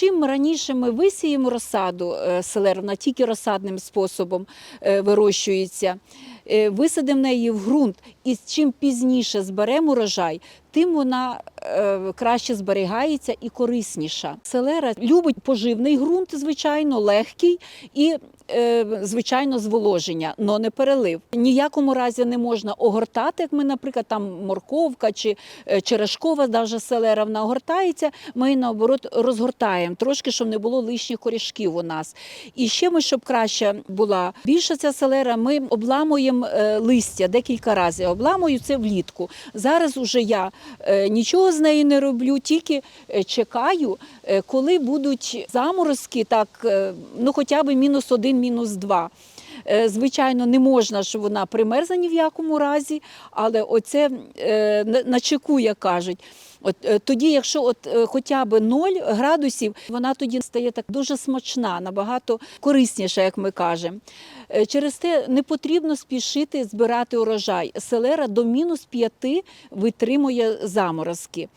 Чим раніше ми висіємо розсаду селерна, вона тільки розсадним способом е, вирощується, е, висадимо неї в ґрунт, і чим пізніше зберемо урожай, тим вона е, краще зберігається і корисніша. Селера любить поживний ґрунт, звичайно, легкий і, е, звичайно, зволоження, але не перелив. Ніякому разі не можна огортати, як ми, наприклад, там морковка чи е, черешкова, навіть селера, вона огортається. Ми наоборот розгортаємо трошки, щоб не було лишніх корішків у нас. І ще ми, щоб краще була більша ця селера, ми обламуємо листя декілька разів. Обламую це влітку. Зараз уже я нічого з нею не роблю, тільки е, чекаю, е, коли будуть заморозки, так е, ну хоча б мінус один, мінус два. Е, Звичайно, не можна, щоб вона примерзла ні в якому разі, але оце е, на- чеку, як кажуть. От е, тоді, якщо от е, хоча б 0 градусів, вона тоді стає так дуже смачна, набагато корисніша, як ми кажемо. Е, Через те не потрібно спішити збирати урожай. Селера до мінус 5 витримує заморозки.